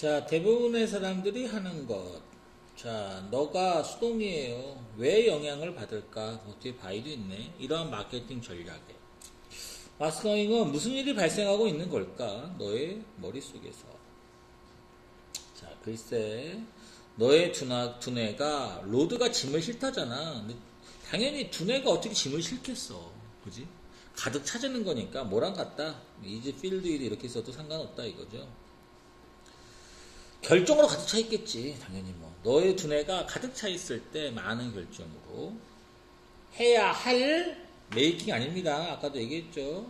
자, 대부분의 사람들이 하는 것. 자, 너가 수동이에요. 왜 영향을 받을까? 어떻게 바이도 있네. 이러한 마케팅 전략에. 마스터잉은 무슨 일이 발생하고 있는 걸까? 너의 머릿속에서. 자, 글쎄. 너의 두나, 두뇌가 로드가 짐을 싫다잖아. 당연히 두뇌가 어떻게 짐을 싫겠어. 그지? 가득 차지는 거니까 뭐랑 같다. 이제 필드 일 이렇게 써도 상관없다 이거죠. 결정으로 가득 차 있겠지. 당연히 뭐. 너의 두뇌가 가득 차 있을 때 많은 결정으로 해야 할 메이킹 아닙니다. 아까도 얘기했죠.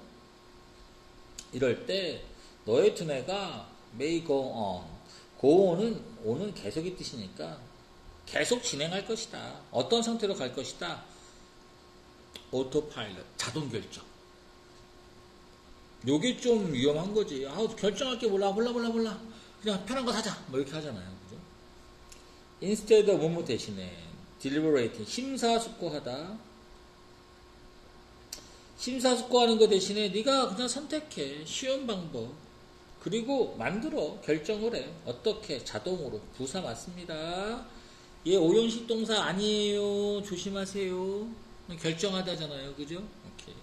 이럴 때 너의 두뇌가 may go on. go on은 on은 계속이 뜻이니까 계속 진행할 것이다. 어떤 상태로 갈 것이다. 오토파일럿, 자동 결정. 요게 좀 위험한 거지. 아, 결정할 게 몰라, 몰라, 몰라, 몰라. 그냥 편한 거 사자. 뭐 이렇게 하잖아요. 그죠? instead of 뭐뭐 대신에 deliberating, 심사숙고하다. 심사숙고하는 거 대신에 네가 그냥 선택해. 쉬운 방법. 그리고 만들어. 결정을 해. 어떻게? 자동으로. 부사 맞습니다. 얘 오형식 동사 아니에요. 조심하세요. 결정하다잖아요. 그죠? 오케이.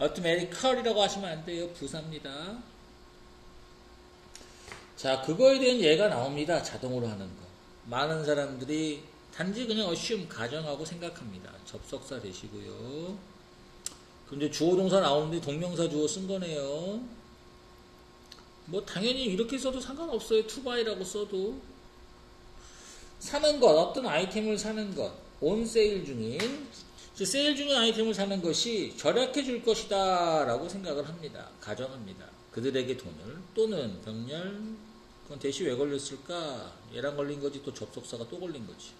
automatical이라고 하시면 안 돼요. 부사입니다. 자, 그거에 대한 예가 나옵니다. 자동으로 하는 거. 많은 사람들이 단지 그냥 assume 가정하고 생각합니다. 접속사 되시고요. 근데 주어 동사 나오는데 동명사 주어 쓴 거네요. 뭐 당연히 이렇게 써도 상관없어요. 투바이라고 써도. 사는 것, 어떤 아이템을 사는 것, 온 세일 중인, 세일 중인 아이템을 사는 것이 절약해 줄 것이다 라고 생각을 합니다. 가정합니다. 그들에게 돈을 또는 병렬 그건 대시 왜 걸렸을까? 얘랑 걸린 거지 또 접속사가 또 걸린 거지.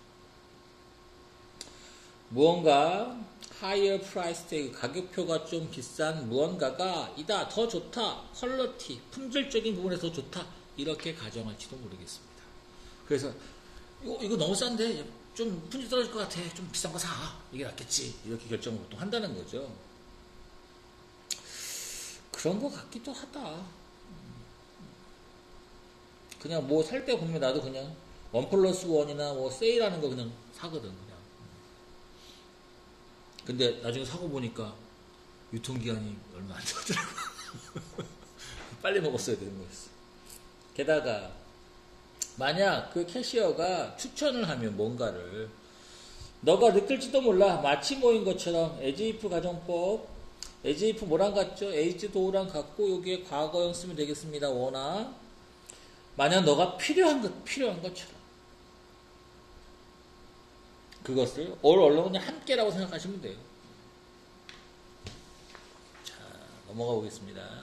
무언가 higher price tag 가격표가 좀 비싼 무언가가 이다 더 좋다 퀄러티 품질적인 부분에서 좋다 이렇게 가정할지도 모르겠습니다. 그래서 이거, 이거 너무 싼데 좀 품질 떨어질 것 같아 좀 비싼 거 사 이게 낫겠지 이렇게 결정을 보통 한다는 거죠. 그런 것 같기도 하다. 그냥 뭐 살 때 보면 나도 그냥 원 플러스 원이나 뭐 세일하는 거 그냥 사거든 그냥. 근데 나중에 사고 보니까 유통기한이 얼마 안 되더라고. 빨리 먹었어야 되는 거였어. 게다가 만약 그 캐시어가 추천을 하면 뭔가를 너가 느낄지도 몰라 마치 모인 것처럼 에지이프 가정법 에지이프 뭐랑 같죠? 에이즈 도우랑 같고 여기에 과거형 쓰면 되겠습니다. 워낙 만약 너가 필요한 것, 필요한 것처럼. 그것을 올 언론이 함께라고 생각하시면 돼요. 자, 넘어가 보겠습니다.